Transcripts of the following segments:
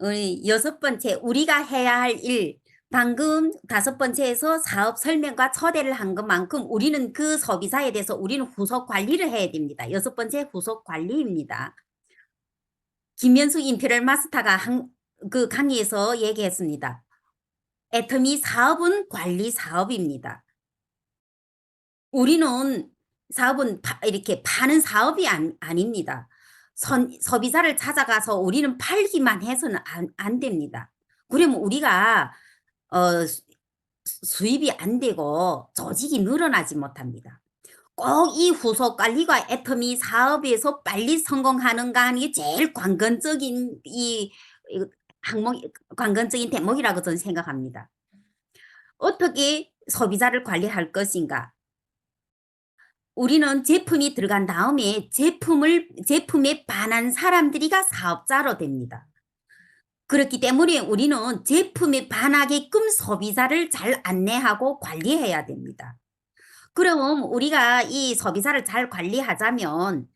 우리 여섯 번째 우리가 해야 할 일. 방금 다섯 번째에서 사업 설명과 초대를 한 것만큼 우리는 그 소비자에 대해서 우리는 후속 관리를 해야 됩니다. 여섯 번째 후속 관리입니다. 김현숙 인피럴 마스터가 한, 그 강의에서 얘기했습니다. 애터미 사업은 관리 사업입니다. 우리는 사업은 파, 이렇게 파는 사업이 안, 아닙니다. 선, 소비자를 찾아가서 우리는 팔기만 해서는 안, 안 됩니다. 그러면 우리가 어, 수- 수입이 안 되고 조직이 늘어나지 못합니다. 꼭 이 후속 관리가 애터미 사업에서 빨리 성공하는가 하는 게 제일 관건적인 이, 이 항목, 관건적인 대목이라고 저는 생각합니다. 어떻게 소비자를 관리할 것인가? 우리는 제품이 들어간 다음에 제품을 제품에 반한 사람들이가 사업자로 됩니다. 그렇기 때문에 우리는 제품에 반하게끔 소비자를 잘 안내하고 관리해야 됩니다. 그럼 우리가 이 소비자를 잘 관리하자면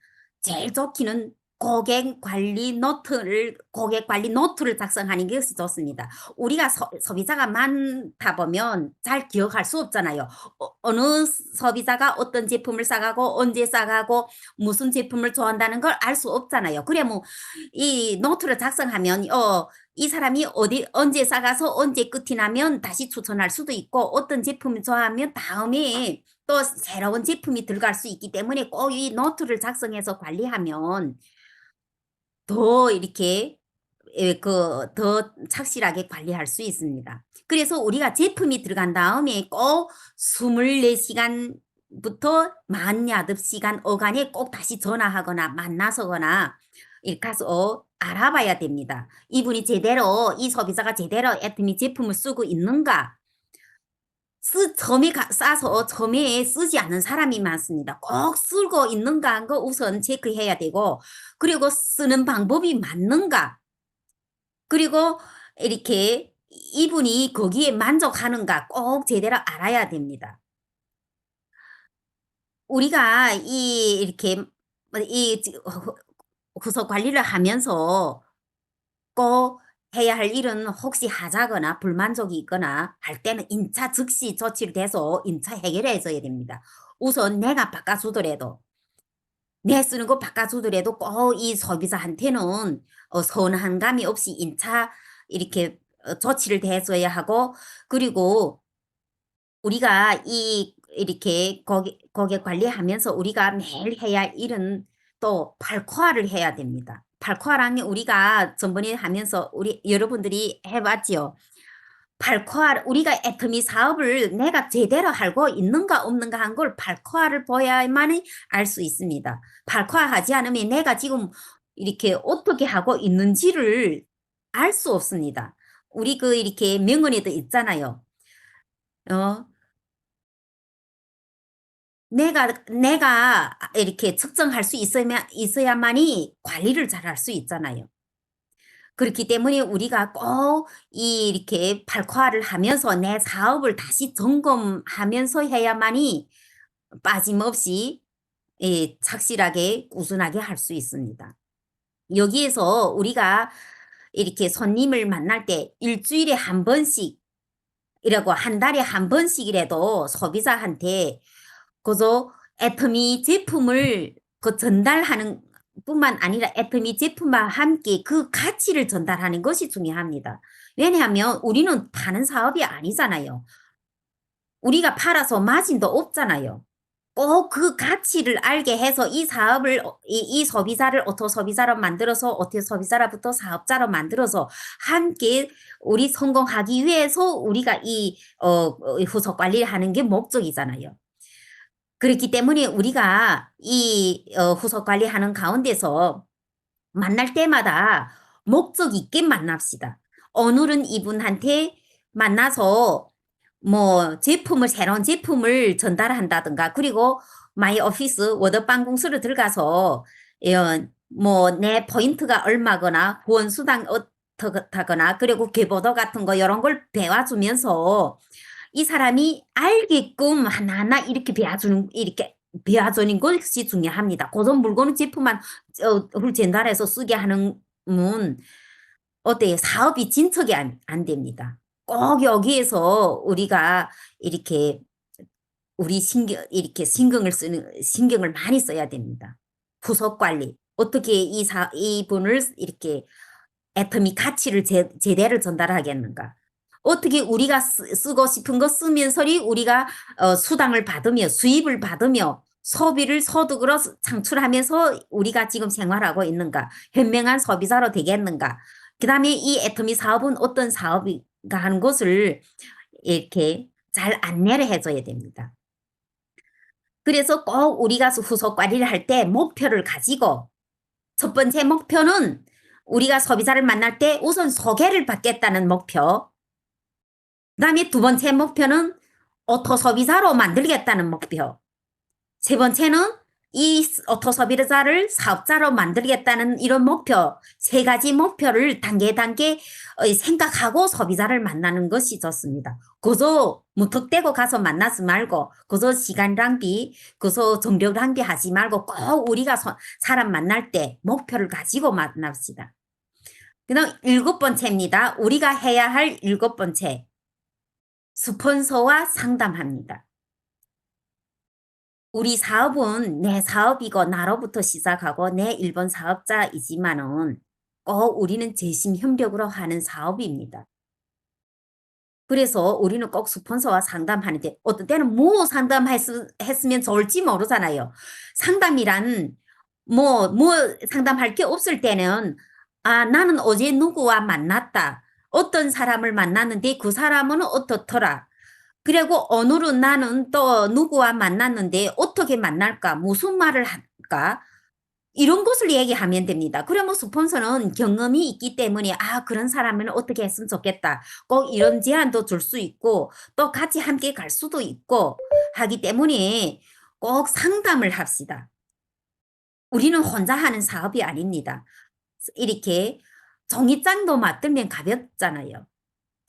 제일 좋기는 고객 관리 노트를 고객 관리 노트를 작성하는 것이 좋습니다. 우리가 소, 소비자가 많다 보면 잘 기억할 수 없잖아요. 어, 느 소비자가 어떤 제품을 싸가고 언제 싸가고 무슨 제품을 좋아한다는 걸 알 수 없잖아요. 그래 뭐이 노트를 작성하면 어, 이 사람이 어디 언제 싸가서 언제 끝이 나면 다시 추천할 수도 있고 어떤 제품을 좋아하면 다음에 또 새로운 제품이 들어갈 수 있기 때문에 꼭 이 노트를 작성해서 관리하면 더 이렇게 그 더 착실하게 관리할 수 있습니다. 그래서 우리가 제품이 들어간 다음에 꼭 24시간부터 만 야듭 시간 어간에 꼭 다시 전화하거나 만나서거나 이렇게 가서 알아봐야 됩니다. 이분이 제대로 이 소비자가 제대로 애터미 제품을 쓰고 있는가 쓰, 점에 가, 싸서 점에 쓰지 않는 사람이 많습니다. 꼭 쓰고 있는가 한 거 우선 체크해야 되고 그리고 쓰는 방법이 맞는가 그리고 이렇게 이분이 거기에 만족하는가 꼭 제대로 알아야 됩니다. 우리가 이 이렇게 이 후속 관리를 하면서 꼭 해야 할 일은 혹시 하자거나 불만족이 있거나 할 때는 인차 즉시 조치를 돼서 인차 해결해 줘야 됩니다. 우선 내가 바꿔주더라도 내 쓰는 거 바꿔주더라도 꼭 이 소비자한테는 어, 서운한 감이 없이 인차 이렇게 어, 조치를 대줘야 하고 그리고 우리가 이 이렇게 고객, 고객 관리하면서 우리가 매일 해야 할 일은 또 발코아를 해야 됩니다. 발코아라는 게 우리가 전번에 하면서 우리 여러분들이 해봤지요. 발코아 우리가 애터미 사업을 내가 제대로 알고 있는가 없는가 한 걸 발코아를 보야만 알 수 있습니다. 발코아 하지 않으면 내가 지금 이렇게 어떻게 하고 있는지를 알 수 없습니다. 우리 그 이렇게 명언에도 있잖아요. 어, 내가 내가 이렇게 측정할 수 있어야 있어야만이 관리를 잘 할 수 있잖아요. 그렇기 때문에 우리가 꼭이 이렇게 발코아를 하면서 내 사업을 다시 점검하면서 해야만이 빠짐없이 예, 착실하게 꾸준하게 할 수 있습니다. 여기에서 우리가 이렇게 손님을 만날 때 일주일에 한 번씩 이라고 한 달에 한 번씩이라도 소비자한테 그저 애터미 제품을 그 전달하는 뿐만 아니라 애터미 제품과 함께 그 가치를 전달하는 것이 중요합니다. 왜냐하면 우리는 파는 사업이 아니잖아요. 우리가 팔아서 마진도 없잖아요. 꼭 그 가치를 알게 해서 이 사업을 어, 이, 이 소비자를 오토 소비자로 만들어서 오토 소비자로부터 사업자로 만들어서 함께 우리 성공하기 위해서 우리가 이 어, 어, 후속 관리를 하는 게 목적이잖아요. 그렇기 때문에 우리가 이 어, 후속 관리하는 가운데서 만날 때마다 목적 있게 만납시다. 오늘은 이분한테 만나서 뭐 제품을 새로운 제품을 전달한다든가 그리고 마이 오피스 워드办公室을 들어가서 뭐 내 포인트가 얼마거나 후원 수당 어떻다거나 그리고 계보도 같은 거 이런 걸 배워주면서 이 사람이 알게끔 하나하나 이렇게 배워주는 이렇게 배워주는 것이 중요합니다. 고전 물건 제품만 어, 전달해서 쓰게 하는 문 어때요? 사업이 진척이 안, 안 됩니다. 꼭 여기에서 우리가 이렇게 우리 신경 이렇게 신경을 쓰는 신경을 많이 써야 됩니다. 후속 관리 어떻게 이 사 이분을 이렇게 애터미 가치를 제, 제대로 전달하겠는가? 어떻게 우리가 쓰, 고 싶은 거 쓰면서 우리가 어, 수당을 받으며 수입을 받으며 소비를 소득으로 창출하면서 우리가 지금 생활하고 있는가? 현명한 소비자로 되겠는가? 그 다음에 이 애터미 사업은 어떤 사업인가 하는 것을 이렇게 잘 안내를 해줘야 됩니다. 그래서 꼭 우리가 후속 관리를 할 때 목표를 가지고 첫 번째 목표는 우리가 소비자를 만날 때 우선 소개를 받겠다는 목표 그 다음에 두 번째 목표는 오토 소비자로 만들겠다는 목표 세 번째는 이 오토 소비자를 사업자로 만들겠다는 이런 목표 세 가지 목표를 단계 단계 어, 생각하고 소비자를 만나는 것이 좋습니다. 그저 무턱대고 가서 만나지 말고 그저 시간 낭비 그저 정력 낭비 하지 말고 꼭 우리가 사람 만날 때 목표를 가지고 만납시다. 그 다음 일곱 번째입니다. 우리가 해야 할 일곱 번째 스폰서와 상담합니다. 우리 사업은 내 사업이고 나로부터 시작하고 내 일본 사업자이지만은 꼭 우리는 재심 협력으로 하는 사업입니다. 그래서 우리는 꼭 스폰서와 상담하는데 어떤 때는 뭐 상담했으면 좋을지 모르잖아요. 상담이란 뭐, 뭐 상담할 게 없을 때는 아, 나는 어제 누구와 만났다. 어떤 사람을 만났는데 그 사람은 어떻더라. 그리고 오늘은 나는 또 누구와 만났는데 어떻게 만날까? 무슨 말을 할까? 이런 것을 얘기하면 됩니다. 그러면 스폰서는 경험이 있기 때문에 아 그런 사람은 어떻게 했으면 좋겠다. 꼭 이런 제안도 줄 수 있고 또 같이 함께 갈 수도 있고 하기 때문에 꼭 상담을 합시다. 우리는 혼자 하는 사업이 아닙니다. 이렇게 종이장도 맞들면 가볍잖아요.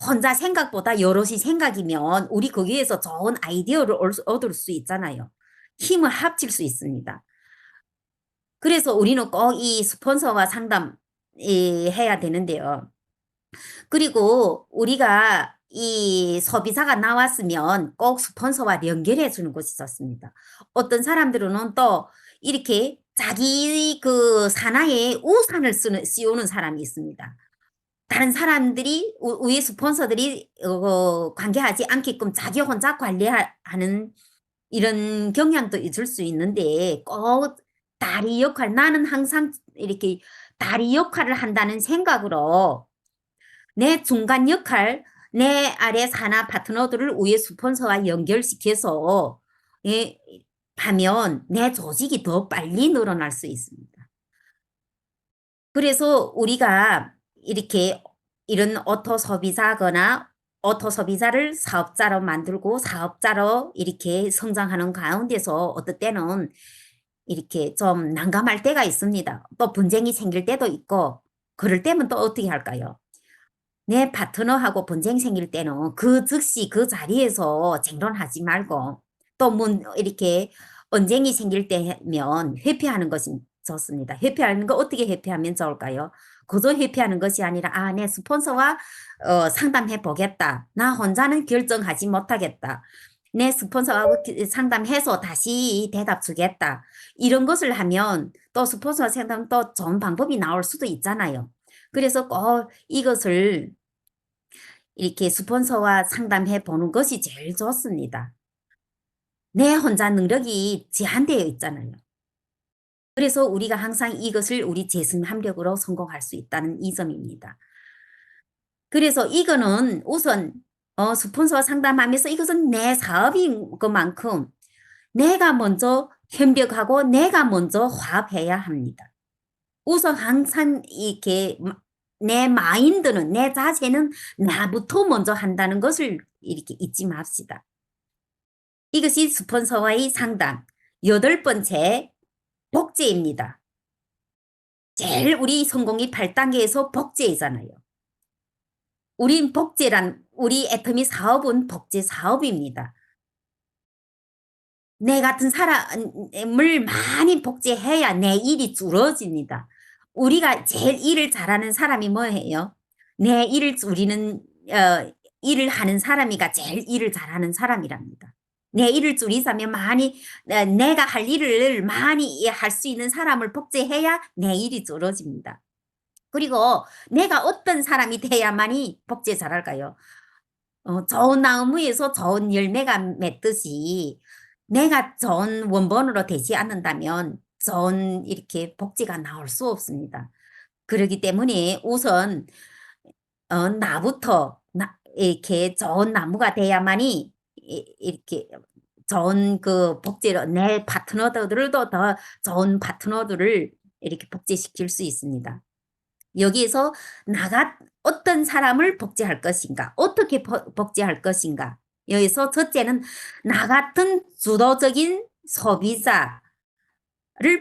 혼자 생각보다 여럿이 생각이면 우리 거기에서 좋은 아이디어를 얻을 수 있잖아요. 힘을 합칠 수 있습니다. 그래서 우리는 꼭 이 스폰서와 상담 해야 되는데요. 그리고 우리가 이 소비자가 나왔으면 꼭 스폰서와 연결해 주는 것이 좋습니다. 어떤 사람들은 또 이렇게 자기 그 산하에 우산을 쓰는, 씌우는 사람이 있습니다. 다른 사람들이 위에 스폰서들이 어, 관계하지 않게끔 자기 혼자 관리하는 이런 경향도 있을 수 있는데 꼭 다리 역할 나는 항상 이렇게 다리 역할을 한다는 생각으로 내 중간 역할 내 아래 산하 파트너들을 위에 스폰서와 연결시켜서 예, 하면 내 조직이 더 빨리 늘어날 수 있습니다. 그래서 우리가 이렇게 이런 오토 소비자거나 오토 소비자를 사업자로 만들고 사업자로 이렇게 성장하는 가운데서 어떨 때는 이렇게 좀 난감할 때가 있습니다. 또 분쟁이 생길 때도 있고 그럴 때면 또 어떻게 할까요? 내 파트너하고 분쟁 생길 때는 그 즉시 그 자리에서 쟁론하지 말고 또뭐 이렇게 언쟁이 생길 때면 회피하는 것이 좋습니다. 회피하는 거 어떻게 회피하면 좋을까요? 그저 회피하는 것이 아니라 아, 내 스폰서와 어, 상담해 보겠다. 나 혼자는 결정하지 못하겠다. 내 스폰서하고 상담해서 다시 대답 주겠다. 이런 것을 하면 또 스폰서 상담 또 좋은 방법이 나올 수도 있잖아요. 그래서 꼭 이것을 이렇게 스폰서와 상담해 보는 것이 제일 좋습니다. 내 혼자 능력이 제한되어 있잖아요. 그래서 우리가 항상 이것을 우리 재승 합력으로 성공할 수 있다는 이 점입니다. 그래서 이거는 우선 어, 스폰서 상담하면서 이것은 내 사업인 것만큼 내가 먼저 협력하고 내가 먼저 화합해야 합니다. 우선 항상 이렇게 내 마인드는 내 자세는 나부터 먼저 한다는 것을 이렇게 잊지 맙시다. 이것이 스폰서와의 상담. 여덟 번째, 복제입니다. 제일 우리 성공이 8단계에서 복제이잖아요. 우린 복제란, 우리 애터미 사업은 복제 사업입니다. 내 같은 사람을 많이 복제해야 내 일이 줄어집니다. 우리가 제일 일을 잘하는 사람이 뭐예요? 내 일을 줄이는 어 일을 하는 사람이가 제일 일을 잘하는 사람이랍니다. 내 일을 줄이자면 많이 어 내가 할 일을 많이 할 수 있는 사람을 복제해야 내 일이 줄어집니다. 그리고 내가 어떤 사람이 돼야만이 복제 잘할까요? 어 좋은 나무에서 좋은 열매가 맺듯이 내가 좋은 원본으로 되지 않는다면 좋은 이렇게 복제가 나올 수 없습니다. 그러기 때문에 우선 어 나부터 나 이렇게 좋은 나무가 돼야만이 이 이렇게 좋은 그 복제를 내 파트너들도 더 좋은 파트너들을 이렇게 복제시킬 수 있습니다. 여기에서 나가 어떤 사람을 복제할 것인가, 어떻게 버- 복제할 것인가. 여기서 첫째는 나 같은 주도적인 소비자를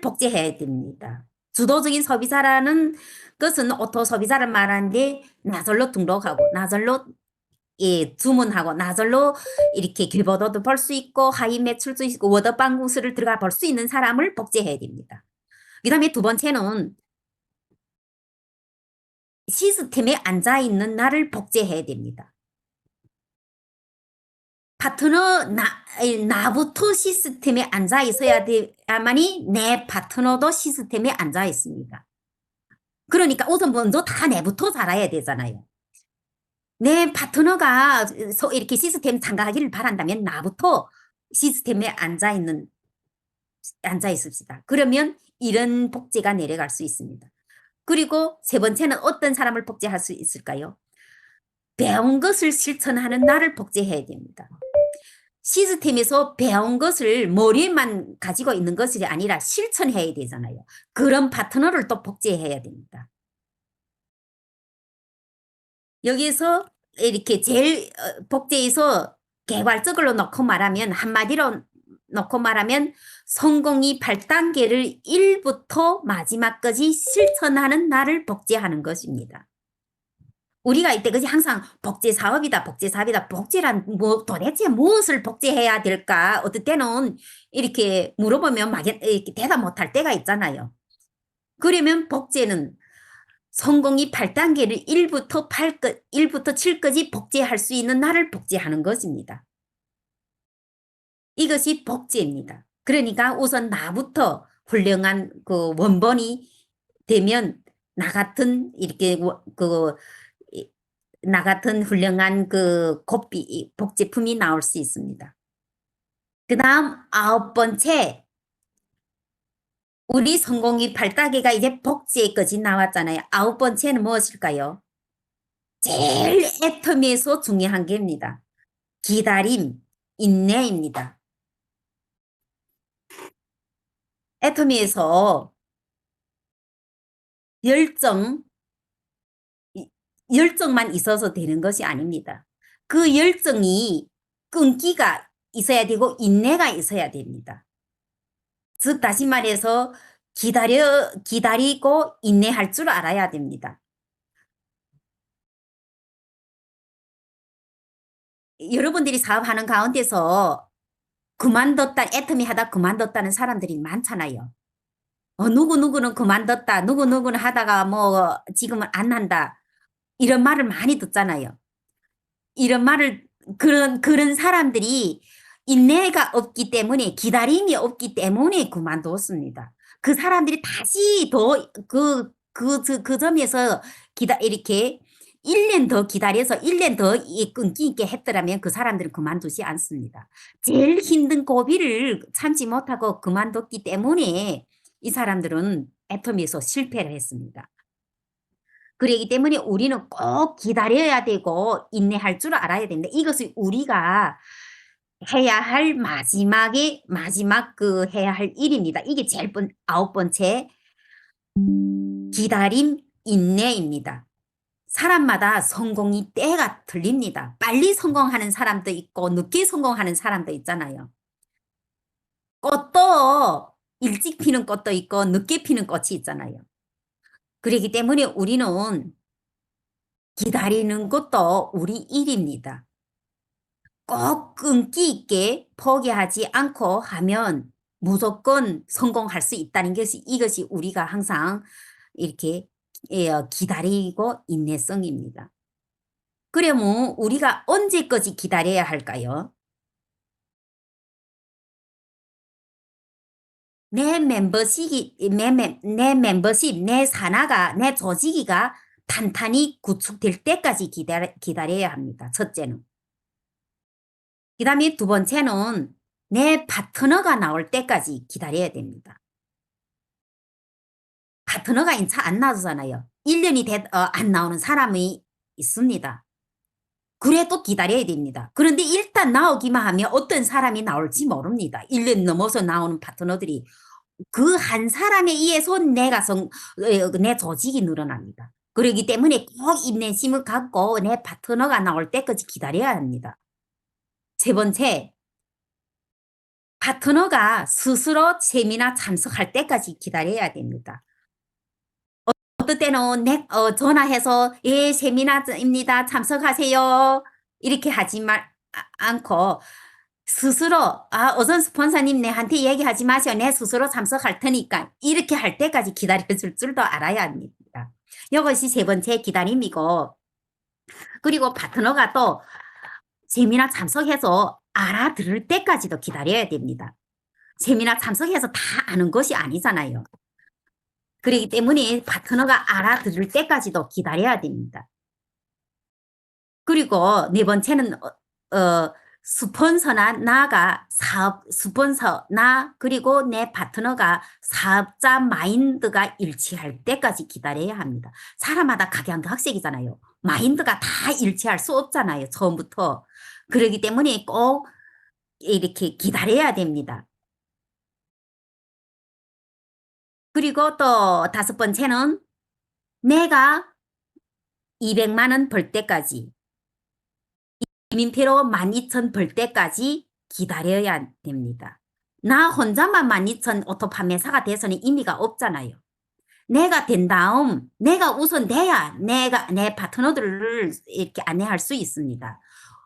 복제해야 됩니다. 주도적인 소비자라는 것은 오토 소비자를 말하는데 나절로 등록하고 나절로 예, 주문하고 나절로 이렇게 길보도도 볼수 있고 하위 매출도 있고 워드방 공수를 들어가 볼수 있는 사람을 복제해야 됩니다. 그 다음에 두 번째는 시스템에 앉아 있는 나를 복제해야 됩니다. 파트너 나 에, 나부터 시스템에 앉아 있어야 돼야만이 내 파트너도 시스템에 앉아 있습니다. 그러니까 우선 먼저 다 내부터 살아야 되잖아요. 내 파트너가 서- 이렇게 시스템 참가하기를 바란다면 나부터 시스템에 앉아 있는 앉아 있읍시다. 그러면 이런 복제가 내려갈 수 있습니다. 그리고 세 번째는 어떤 사람을 복제할 수 있을까요? 배운 것을 실천하는 나를 복제해야 됩니다. 시스템에서 배운 것을 머리만 가지고 있는 것이 아니라 실천해야 되잖아요. 그런 파트너를 또 복제해야 됩니다. 여기서 이렇게 제일 어, 복제에서 개괄적으로 놓고 말하면 한마디로 놓고 말하면 성공이 8단계를 1부터 마지막까지 실천하는 나를 복제하는 것입니다. 우리가 이때까지 항상 복제 사업이다, 복제 사업이다, 복제란 뭐 도대체 무엇을 복제해야 될까? 어떨 때는 이렇게 물어보면 막 이렇게 대답 못할 때가 있잖아요. 그러면 복제는 성공이 8단계를 1부터 8, 1부터 7까지 복제할 수 있는 나를 복제하는 것입니다. 이것이 복제입니다. 그러니까 우선 나부터 훌륭한 그 원본이 되면 나 같은 이렇게 그 나 같은 훌륭한 그 곱비 복제품이 나올 수 있습니다. 그 다음 아홉 번째 우리 성공이 발다기가 이제 복제까지 나왔잖아요. 아홉 번째는 무엇일까요? 제일 애터미에서 중요한 게입니다. 기다림, 인내입니다. 애터미에서 열정, 열정만 있어서 되는 것이 아닙니다. 그 열정이 끈기가 있어야 되고 인내가 있어야 됩니다. 즉 다시 말해서 기다려 기다리고 인내할 줄 알아야 됩니다. 여러분들이 사업하는 가운데서 그만뒀다 애터미 하다 그만뒀다는 사람들이 많잖아요. 어, 누구누구는 그만뒀다 누구누구는 하다가 뭐 지금은 안 한다 이런 말을 많이 듣잖아요. 이런 말을 그런 그런 사람들이 인내가 없기 때문에 기다림이 없기 때문에 그만뒀습니다. 그 사람들이 다시 더그그 그, 그 점에서 기다 이렇게 1년 더 기다려서 1년 더 끈기 있게 했더라면 그 사람들은 그만두지 않습니다. 제일 힘든 고비를 참지 못하고 그만뒀기 때문에 이 사람들은 애터미에서 실패를 했습니다. 그러기 때문에 우리는 꼭 기다려야 되고 인내할 줄 알아야 됩니다. 이것을 우리가 해야 할 마지막에 마지막 그 해야 할 일입니다. 이게 제일 번 아홉 번째 기다림 인내입니다. 사람마다 성공이 때가 틀립니다. 빨리 성공하는 사람도 있고 늦게 성공하는 사람도 있잖아요. 꽃도 일찍 피는 꽃도 있고 늦게 피는 꽃이 있잖아요. 그렇기 때문에 우리는 기다리는 것도 우리 일입니다. 꼭 끈기 있게 포기하지 않고 하면 무조건 성공할 수 있다는 것이 이것이 우리가 항상 이렇게 예, 어, 기다리고 인내성입니다. 그러면 우리가 언제까지 기다려야 할까요? 내 멤버십이 내, 멤- 내 멤버십 내 산하가 내 조직이가 탄탄히 구축될 때까지 기다려, 기다려야 합니다. 첫째는. 그 다음에 두 번째는 내 파트너가 나올 때까지 기다려야 됩니다. 파트너가 인차 안 나오잖아요. 1년이 돼, 어, 안 나오는 사람이 있습니다. 그래도 기다려야 됩니다. 그런데 일단 나오기만 하면 어떤 사람이 나올지 모릅니다. 1년 넘어서 나오는 파트너들이 그 한 사람에 의해서 내가 성, 어, 내 조직이 늘어납니다. 그러기 때문에 꼭 인내심을 갖고 내 파트너가 나올 때까지 기다려야 합니다. 세 번째, 파트너가 스스로 세미나 참석할 때까지 기다려야 됩니다. 어, 어떨 때는 내, 어, 전화해서 예 세미나입니다 참석하세요 이렇게 하지 말 아, 않고 스스로 아 어선 스폰서님 내한테 얘기하지 마세요 내 스스로 참석할 테니까 이렇게 할 때까지 기다려줄 줄도 알아야 합니다. 이것이 세 번째 기다림이고 그리고 파트너가 또 세미나 참석해서 알아들을 때까지도 기다려야 됩니다. 세미나 참석해서 다 아는 것이 아니잖아요. 그렇기 때문에 파트너가 알아들을 때까지도 기다려야 됩니다. 그리고 네 번째는 어, 어, 스폰서나 나가 사업 스폰서 나 그리고 내 파트너가 사업자 마인드가 일치할 때까지 기다려야 합니다. 사람마다 각양각색이잖아요. 마인드가 다 일치할 수 없잖아요. 처음부터. 그러기 때문에 꼭 이렇게 기다려야 됩니다. 그리고 또 다섯 번째는 내가 200만 원 벌 때까지 이민표로 12,000 벌 때까지 기다려야 됩니다. 나 혼자만 12,000 오토 판매사가 돼서는 의미가 없잖아요. 내가 된 다음 내가 우선 돼야 내가 내 파트너들을 이렇게 안내할 수 있습니다.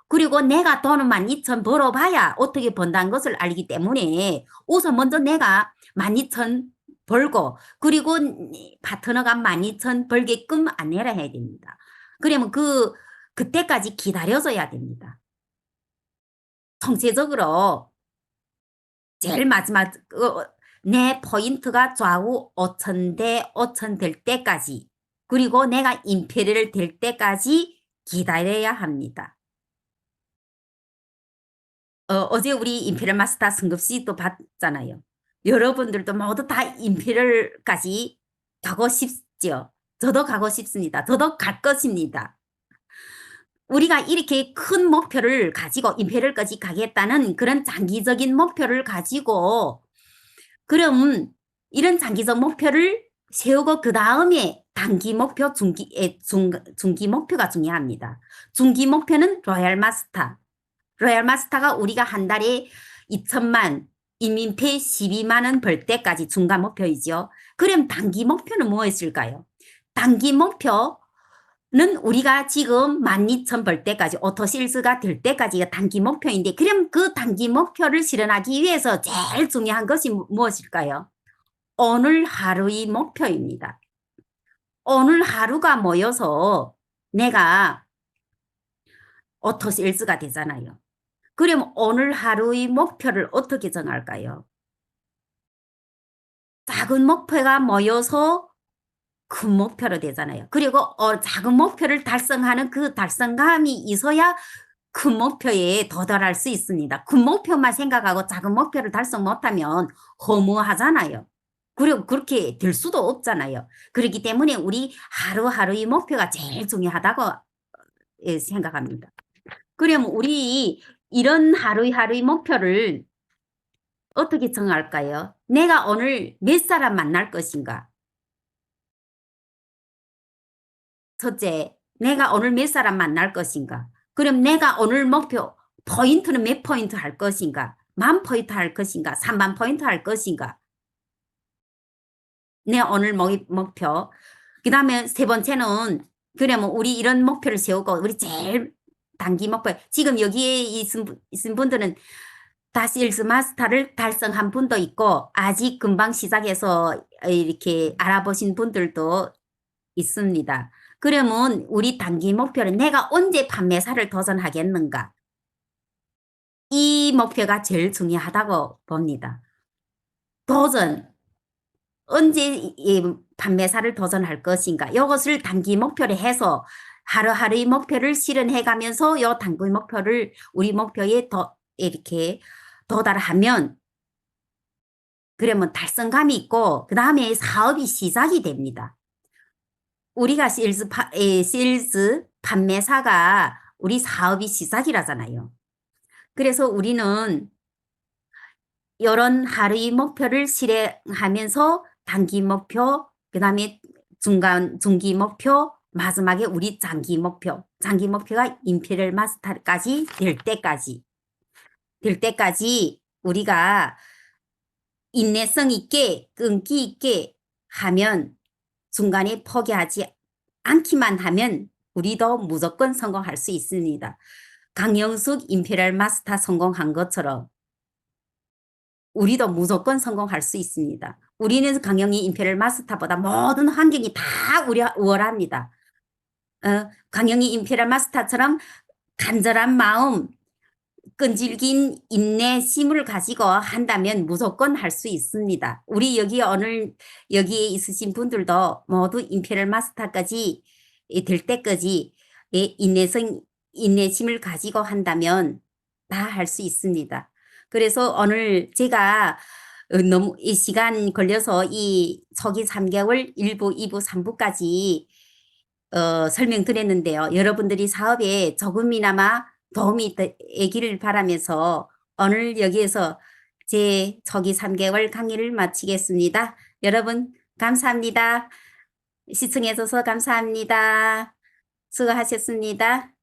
그리고 내가 돈을 12,000 벌어봐야 어떻게 번다는 것을 알기 때문에 우선 먼저 내가 12,000 벌고 그리고 파트너가 12,000 벌게끔 안내를 해야 됩니다. 그러면 그 그때까지 기다려줘야 됩니다. 총체적으로 제일 마지막 어, 내 포인트가 좌우 5천 대 5천 될 때까지 그리고 내가 임페리를 될 때까지 기다려야 합니다. 어, 제 우리 임페리얼 마스터 승급시도 봤잖아요. 여러분들도 모두 다 임페리얼까지 가고 싶죠. 저도 가고 싶습니다. 저도 갈 것입니다. 우리가 이렇게 큰 목표를 가지고 임페리얼까지 가겠다는 그런 장기적인 목표를 가지고 그럼 이런 장기적 목표를 세우고 그 다음에 단기 목표, 중기, 중, 중기 목표가 중요합니다. 중기 목표는 로얄 마스터. 로얄 마스터가 우리가 한 달에 2천만, 인민페 12만 원 벌 때까지 중간 목표이죠. 그럼 단기 목표는 무엇일까요? 단기 목표는 우리가 지금 12,000 벌 때까지 오토실즈가 될 때까지가 단기 목표인데 그럼 그 단기 목표를 실현하기 위해서 제일 중요한 것이 무엇일까요? 오늘 하루의 목표입니다. 오늘 하루가 모여서 내가 오토실즈가 되잖아요. 그럼 오늘 하루의 목표를 어떻게 정할까요? 작은 목표가 모여서 큰 목표로 되잖아요. 그리고 어, 작은 목표를 달성하는 그 달성감이 있어야 큰 목표에 도달할 수 있습니다. 큰 목표만 생각하고 작은 목표를 달성 못하면 허무하잖아요. 그리고 그렇게 될 수도 없잖아요. 그렇기 때문에 우리 하루하루의 목표가 제일 중요하다고 예, 생각합니다. 그러면 우리 이런 하루하루의 목표를 어떻게 정할까요? 내가 오늘 몇 사람 만날 것인가? 첫째, 내가 오늘 몇 사람 만날 것인가? 그럼 내가 오늘 목표, 포인트는 몇 포인트 할 것인가? 만 포인트 할 것인가? 3만 포인트 할 것인가? 내 오늘 목표. 그 다음에 세 번째는, 그러면 우리 이런 목표를 세우고, 우리 제일 단기 목표. 지금 여기에 있은, 있은 분들은 다실스 마스터를 달성한 분도 있고 아직 금방 시작해서 이렇게 알아보신 분들도 있습니다. 그러면 우리 단기 목표는 내가 언제 판매사를 도전하겠는가? 이 목표가 제일 중요하다고 봅니다. 도전. 언제 판매사를 도전할 것인가? 이것을 단기 목표로 해서 하루하루의 목표를 실현해 가면서 요 단기 목표를 우리 목표에 더 이렇게 도달하면 그러면 달성감이 있고 그 다음에 사업이 시작이 됩니다. 우리가 세일즈, 세일즈 판매사가 우리 사업이 시작이라잖아요. 그래서 우리는 이런 하루의 목표를 실행하면서 단기 목표, 그 다음에 중간, 중기 목표, 마지막에 우리 장기 목표. 장기 목표가 임페리얼 마스터까지 될 때까지. 될 때까지 우리가 인내성 있게, 끈기 있게 하면 중간에 포기하지 않기만 하면 우리도 무조건 성공할 수 있습니다. 강영숙 임페리얼 마스터 성공한 것처럼 우리도 무조건 성공할 수 있습니다. 우리는 강영희 임페리얼 마스터보다 모든 환경이 다 우려, 우월합니다. 어, 강영희 임페리얼 마스터처럼 간절한 마음, 끈질긴 인내 심을 가지고 한다면 무조건 할 수 있습니다. 우리 여기 오늘 여기에 있으신 분들도 모두 임페리얼 마스터까지 이될 때까지 예, 인내성, 인내심을 가지고 한다면 다 할 수 있습니다. 그래서 오늘 제가 어, 너무 이 시간 걸려서 이 초기 3개월 1부, 2부, 3부까지 어, 설명드렸는데요. 여러분들이 사업에 조금이나마 도움이 되기를 바라면서 오늘 여기에서 제 초기 3개월 강의를 마치겠습니다. 여러분 감사합니다. 시청해 주셔서 감사합니다. 수고하셨습니다.